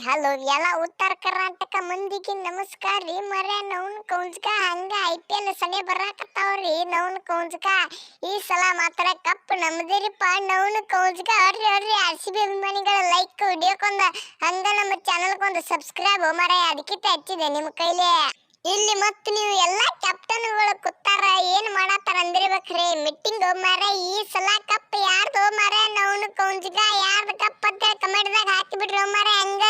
Hello, ಎಲ್ಲ ಉತ್ತರ ಕರ್ನಾಟಕ ಮಂದಿಗೆ ನಮಸ್ಕಾರ ರೀ. ಮರ್ಯ ನವ್ನ ಕೌಂಜ್ಕ ಹಂಗ ಐ ಪಿ ಎಲ್ ಸನಿ ಬರಾಕತ್ತಾವ್ರಿ. ನೌನ್ ಕೌಂಜ್ಕ ಈ ಸಲ ಮಾತ್ರ ಕಪ್ ನಮ್ದಿರಿಪ್ಪ ನೌನ್ ಕೌಂಜ್ಕ ಅವ್ರಿ ಅವ್ರಿ ಆರ್ ಸಿ ಬಿ ಅಭಿಮಾನಿಗಳ ಲೈಕ್ ವಿಡಿಯೋಕೊಂದ ಹಂಗ ನಮ್ಮ ಚಾನಲ್ಗೊಂದು ಸಬ್ಸ್ಕ್ರೈಬ್ ಮರ ಅದಕ್ಕಿಂತ ಹಚ್ಚಿದೆ ನಿಮ್ಮ ಕೈಲಿ. ಇಲ್ಲಿ ಮತ್ತು ನೀವು ಎಲ್ಲಾ ಕ್ಯಾಪ್ಟನ್ಗಳು ಕೂತಾರ, ಏನ್ ಮಾಡತ್ತಾರ ಅಂದಿರ್ಬೇಕ್ರಿ. ಮೀಟಿಂಗ್ ಮಾರ ಈ ಸಲ ಕಪ್ ಯಾರ್ದು ಮಾರ ನೌನ್ ಕೌಂಜ್ಗ ಯಾರ್ದು ಕಮೆಂಟ್ದಾಗ ಹಾಕಿ ಬಿಡ್ರಿ ಮಾರ ಹಂಗ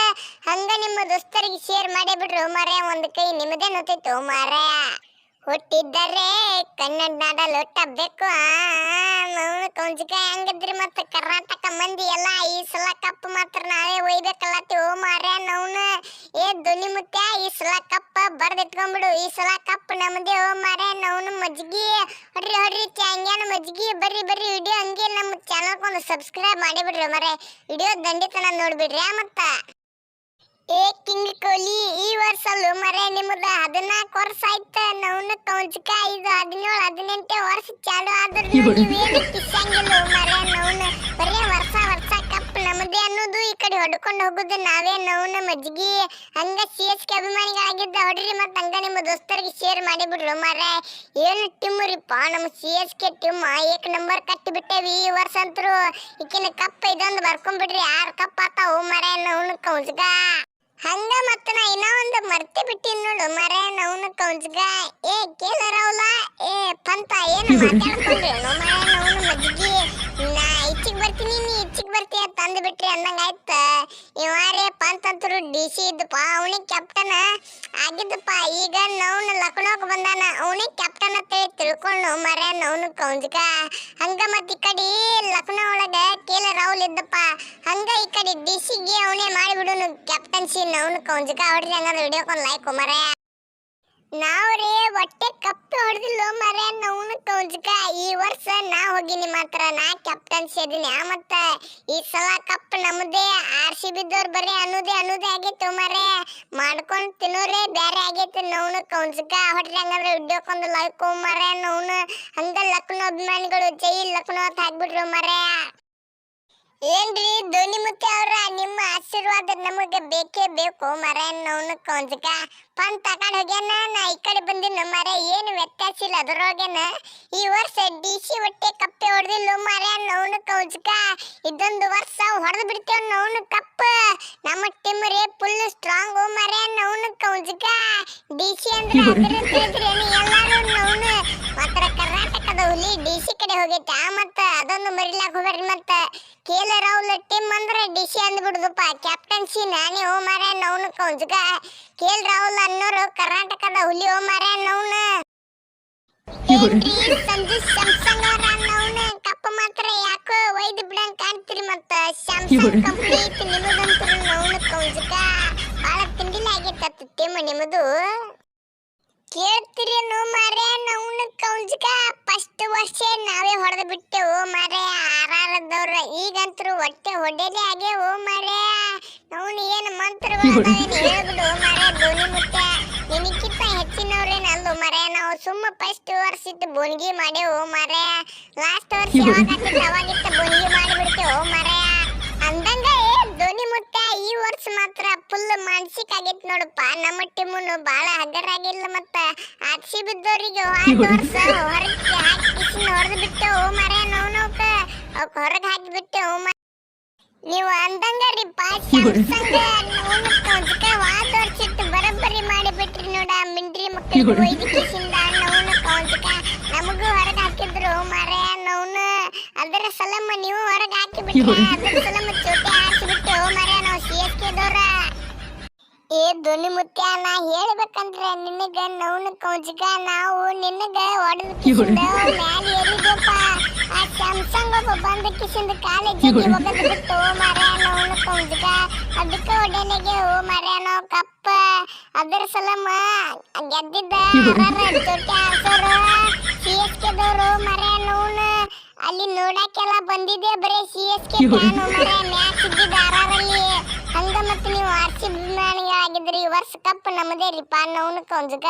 ಹಂಗ ನಿಮ್ಮ ದೋಸ್ತರಿಗೆ ಶೇರ್ ಮಾಡಿ ಬಿಡ್ರಿ ಮಾರ ಒಂದ್ ಕೈ ನಿಮ್ಮದೇ ನೋತೈತು ಮಾರ ಹುಟ್ಟಿದ್ದರೆ ಕನ್ನಡ ನಾಡ ಲೊಟ್ಟಬೇಕು ನವ್ನ ಹಂಗದ್ರಿ ಮತ್ತ ಕರ್ನಾಟಕ ಮಂದಿ ಎಲ್ಲ ಈ ಸಲ ಕಪ್ ಮಾತ್ರ ನಾವೇ ಓ ಮಾರ ನವ್ನ ಏ ಧ್ವನಿ ಮುತ್ಯ, ಈ ಸಲ ಕಪ್ಪ ಬರ್ದಿಟ್ಕೊಂಡ್ಬಿಡು ಈ ಸಲ ಕಪ್ ನಮ್ದೇ ಓ ಮಾರ್ಯ ನವ್ನು ಮಜ್ಗಿ ಹೊಡ್ರಿ ಹೊಡ್ರಿ ಚಾಂಗ್ಯಾನ ಮಜ್ಗಿ ಬರ್ರಿ ಬರ್ರಿ ವಿಡಿಯೋ ಹಂಗೆ ನಮ್ಮ ಚಾನಲ್ ಒಂದು ಸಬ್ಸ್ಕ್ರೈಬ್ ಮಾಡಿ ಬಿಡ್ರಿ ಮರೆ. ವಿಡಿಯೋ ದಂಡಿತನ ನೋಡ್ಬಿಡ್ರಿ ಮತ್ತೆ? ಏ ಕಿಂಗ್ ಕೊಹ್ಲಿ ಈ ವರ್ಷ ಅಲ್ಲೂ ಮರೆ ನಿಮ್ಮದ ಹದಿನಾಲ್ಕು ವರ್ಷ ಆಯ್ತ. ನೌನ ಕೌಂಚಕ ಇದು ಹದಿನೇಳು ಹದಿನೆಂಟೇ ವರ್ಷ ಚಾಲು ಆದ್ರೂ ನೀವೇನು ಕಿಸಂಗಿಲ್ಲ ಮರೆ. ನೌನ ಬರೇ ಕಡೆ ಹೊಡ್ಕೊಂಡು ಹೋಗುದು ನಾವೇ ನವ್ನ ಮಜ್ಗಿ ಹಂಗ ಸಿ ಎಸ್ ಕೆ ಅಭಿಮಾನಿಗಳಾಗಿದ್ದ ಹೊಡ್ರಿ ಮತ್ತೆ ಹಂಗ ನಿಮ್ಮ ದೋಸ್ತರಿಗೆ ಶೇರ್ ಮಾಡಿಬಿಡ್ರು ಬಿಡ್ರು ಮಾರೆ ಏನು ಟಿಮ್ ರೀಪ ನಮ್ಮ ಸಿ ಎಸ್ ಕೆ ಟೀಮ್ ಏಕ್ ನಂಬರ್ ಕಟ್ಟಿ ಬಿಟ್ಟೇವಿ ಈ ವರ್ಷ ಅಂತರೂ ಈಕಿನ ಕಪ್ ಇದೊಂದು ಬರ್ಕೊಂಡ್ಬಿಡ್ರಿ ಯಾರು ಕಪ್ ಆತಾವು ಮರ ನಾವು ಕೌಂಚ್ಗ ಹಂಗ ಮತ್ತ ನಾ ಇನ್ನ ಒಂದು ಮರ್ತಿ ಬಿಟ್ಟಿನ್ ನೋಡು ಮರ ನಾವು ಕೌಂಚ್ಗ ಏ ಕೇಳರವಲ್ಲ ಏ ಪಂತ ಏನು ಮಾತಾಡ್ಕೊಂಡ್ರಿ ಮರೆ ನವ್ನ ತಂದು ಬಿಟ್ರಿ ಅಂದಂಗ ಆಯ್ತ. ಇವಾರೇ ಪಂತ್ ಅಂತರು ಡಿ ಸಿ ಇದ್ದಪ್ಪ ಅವನಿಗೆ ಕ್ಯಾಪ್ಟನ್ ಆಗಿದ್ದಪ್ಪ ಈಗ ನೌನ್ ಲಕ್ನೋಕ್ ಬಂದಾನ, ಅವನಿಗೆ ಕ್ಯಾಪ್ಟನ್ ಅಂತ ಹೇಳಿ ತಿಳ್ಕೊಂಡು ಮರೆ ನವ್ನ ಕೌಂಜ್ಗ. ಹಂಗ ಮತ್ತ ಈ ಕಡೆ ಲಕ್ನೋ ಒಳಗೆ ಕೇಲ ರಾಹುಲ್ ಇದ್ದಪ್ಪ ಹಂಗ ಈ ಕಡೆ ಡಿ ಸಿಗೆ ಅವನೇ ಮಾಡಿಬಿಡುನು ಕ್ಯಾಪ್ಟನ್ಸಿ ನವ್ನ ಕೌಂಜ್ಗ. ಹೊಡ್ರಿ ಹಂಗಾದ್ರೆ ವಿಡಿಯೋಕೊಂದು ಲೈಕ್ ಮರೆ ನಾವ್ರಿ ಹೊಟ್ಟೆ ಕಪ್ಪಿ ಹೊಡೆದಿಲ್ಲ ಮರೆ ನವ್ನ ಕೌಂಜಕ ಈ ವರ್ಷ ನಾ ಹೋಗಿನಿ ಮಾತ್ರ ನಾ ಕ್ಯಾಪ್ಟನ್ಸಿ ಅದೀನಿ ಆ ಮತ್ತ ಈ ಸಲ ಕಪ್ ನಮ್ಮದೇ ಆರ್ ಸಿ ಬಿದ್ದವ್ರು ಬರೀ ಅನ್ನೋದೇ ಅನ್ನೋದೇ ಆಗೈತೆ ಮರೆ ಮಾಡ್ಕೊಂಡ್ ತಿನ್ನೋರೇ ಬ್ಯಾರೆ ಆಗೈತೆ ನವ್ನ ಕೌಂಜ್ಕ ಹೊಟ್ಟೆ ಹಂಗಂದ್ರೆ ವಿಡಿಯೋಕೊಂದು ಲೈಕ್ ಮರೆ ನವ್ನ ಹಂಗ ಲಕ್ನೋ ಅಭಿಮಾನಿಗಳು ಜೈ ಲಕ್ನೋ ಅಂತ ಹಾಕ್ಬಿಟ್ರು ಮರೆ ಏನ್ರಿ ಧೋನಿ ಮುಖ್ಯ ಅವ್ರ? ನಿಮ್ಮ ಆಶೀರ್ವಾದ ನಮಗೆ ಬೇಕೇ ಬೇಕು. ಮರ ನವ್ನ ಕೌಂಜ್ಕ ಪನ್ ತಗೊಂಡ್ ಹೋಗ್ಯಾನ ನಾ ಈ ಕಡೆ ಬಂದಿನ ಮರ ಏನು ವ್ಯತ್ಯಾಸ ಇಲ್ಲ ಅದ್ರೊಳಗೇನ. ಈ ವರ್ಷ ಡಿ ಸಿ ಹೊಟ್ಟೆ ಕಪ್ಪೆ ಹೊಡೆದಿಲ್ಲ ಮರ ನವ್ನ ಕೌಂಜ್ಕ ಇದೊಂದು ವರ್ಷ ಹೊಡೆದು ಬಿಡ್ತೇವ್ ನೋನು ಕಪ್ ನಮ್ಮ ಟೀಮ್ ರೇ ಫುಲ್ ಸ್ಟ್ರಾಂಗ್ ಮರ ನವ್ನ ಕೌಂಜ್ಕ ಡಿ ಸಿ ಅಂದ್ರೆ ಎಲ್ಲಾರು ನೋನು ಮಾತ್ರ ಹೋಗೈತೆ. ಆ ಮತ್ತ ಅದೊಂದು ಮರಿಲಾಕ ಹೋಗ್ರಿ ಮತ್ತ. ಕೇಲ ರಾಹುಲ್ ಟೀಮ್ ಅಂದ್ರೆ ಡಿಸಿ ಅಂದ್ಬಿಡುದಪ್ಪ. ಕ್ಯಾಪ್ಟನ್ಸಿ ನಾನೇ ಓ ಮಾರ ನವ್ನ ಕೆ ಕೇಲ್ ರಾಹುಲ್ ಅನ್ನೋರು ಕರ್ನಾಟಕದ ಹುಲಿ ಓ ಮಾರ ನವ್ನ ಏನ್ರಿ ಸಂಜು ಸ್ಯಾಮ್ಸಂಗ್ ಅವರ ನವ್ನ ಕಪ್ಪ ಮಾತ್ರ ಯಾಕೋ ಒಯ್ದು ಬಿಡಂಗ್ ಕಾಣ್ತೀರಿ ಮತ್ತ. ಸ್ಯಾಮ್ಸಂಗ್ ಕಂಪ್ಲೀಟ್ ನಿಮ್ಮದಂತೂ ನವ್ನ ಕೌಂಜ್ಗ. ಬಾಳ ತಿಂಡಿಲ ಆಗೈತ ಟೀಮ್ ನಿಮ್ಮದು ಕೇಳ್ತೀರಿ ನೋ ಮಾರೇ ನವ್ನ ಕೌಂಜ್ಗ. ಫಸ್ಟ್ ವರ್ಷ ನಾವೇ ಹೊಡೆದು ಬಿಟ್ಟೆವು ಮರೆ ಆರಾರದವ್ರ ಈಗಂತರೂ ಹೊಟ್ಟೆ ಹೊಡೆದೇ ಆಗೇವು ಮಾರೇ. ನವ್ನು ಏನು ಮಂತ್ರಗಳು ಹೇಳ್ಬಿಡು ಮಾರೇ ಧೋನಿ ಮುತ್ತ ನಿನಕ್ಕಿಂತ ಹೆಚ್ಚಿನವ್ರೇನ ಅಲ್ಲು ಮಾರೇ? ನಾವು ಸುಮ್ಮ ಫಸ್ಟ್ ವರ್ಷ ಇತ್ತು ಬೋನ್ಗಿ ಮಾಡೇವು ಮರೆ. ಲಾಸ್ಟ್ ವರ್ಷ ಯಾವಾಗ ಅವಾಗಿತ್ತ ಮಾಡಿ ಮಾಡಿಬಿಡ್ತೇವು ಮಾರೇ. ಈ ವರ್ಷ ಮಾತ್ರ ಫುಲ್ ಮಾನಸಿಕ ಆಗೈತಿ ನೋಡಪ್ಪ. ನಮ್ಮ ಟೀಮುನು ಬಹಳ ಹಗರ ಆಗಿಲ್ಲ ಮತ್ತ. ಆರ್ಸಿ ಬಿದ್ದವರಿಗೆ ವರ್ಷ ಹೊರಗೆ ಹಾಕಿ ಹೊಡೆದು ಬಿಟ್ಟು ಓ ಮರ ನೋವು ಹೊರಗೆ ಹಾಕಿ ಬಿಟ್ಟು ಓ ಮ ನೀವು ಅಂದಂಗ ರೀ ಸ್ಯಾಮ್ಸಂಗ್ ನೋವು ಕೌಂಚಕ ವಾದ ವರ್ಷಿಟ್ಟು ಬರಬ್ಬರಿ ಮಾಡಿ ಬಿಟ್ರಿ ನೋಡ ಮಿಂಡ್ರಿ ಮಕ್ಕಳಿಗೆ ಎಜುಕೇಶನ್ ನೋವು ನಮಗೂ ಹೊರಗೆ ಹಾಕಿದ್ರು ಮರ ನೋವು ಅದರ ಸಲಮ್ಮ ನೀವು ಹೊರಗೆ ಹಾಕಿ ಬಿಟ್ಟು ಅದರ ಸಲಮ್ಮ ಚೋಟಿ ಹಾಕಿ ಬಿಟ್ಟು ಓ ಮರ ನಾವು ಸಿ ಎಸ್ ಕೆ ದವ್ರ ಏ ಧ್ವನಿ ಮುತ್ಯ ನಾ ಹೇಳ್ಬೇಕಂದ್ರೆ ನಿನಗ ನೌನ ಕೌಜ್ಗ ನಾವು ನಿನಗ ಹೊಡೆದ ಮ್ಯಾಲ ಏರಿದ್ಯಪ್ಪ ಆ ಸ್ಯಾಮ್ಸಂಗ್ ಒಬ್ಬ ಬಂದ ಕಿಸಿಂದ ಕಾಲೇಜಿಗೆ ಒಗದ್ ಬಿಟ್ಟು ಓ ನೌನ ಕೌಜ್ಗ ಅದಕ್ಕ ಒಡನೆಗೆ ಓ ಮಾರ್ಯ ನಾವು ಕಪ್ಪ. ಅದರ ಸಲಮ ಗೆದ್ದಿದ್ದ ಜೊತೆ ಹಾಸೋರು ಸಿ ಎಸ್ ಕೆ ದವ್ರು ಮಾರ್ಯ ನವ್ನ ಅಲ್ಲಿ ನೋಡಕ್ಕೆಲ್ಲ ಬಂದಿದೆ ಬರೀ ಸಿ ಎಸ್ ಕೆ ಫ್ಯಾನು ಮರೆ ಮ್ಯಾಚ್ ಹಂಗ ಮತ್ತೆ ನೀವು ಆರ್ ಸಿ ಅಭಿಮಾನಿಗಳಾಗಿದ್ರಿ ಈ ವರ್ಷ ಕಪ್ ನಮ್ಮದೇ ರೀಪ ನವ್ನ ಕೌಂಜ್ಗ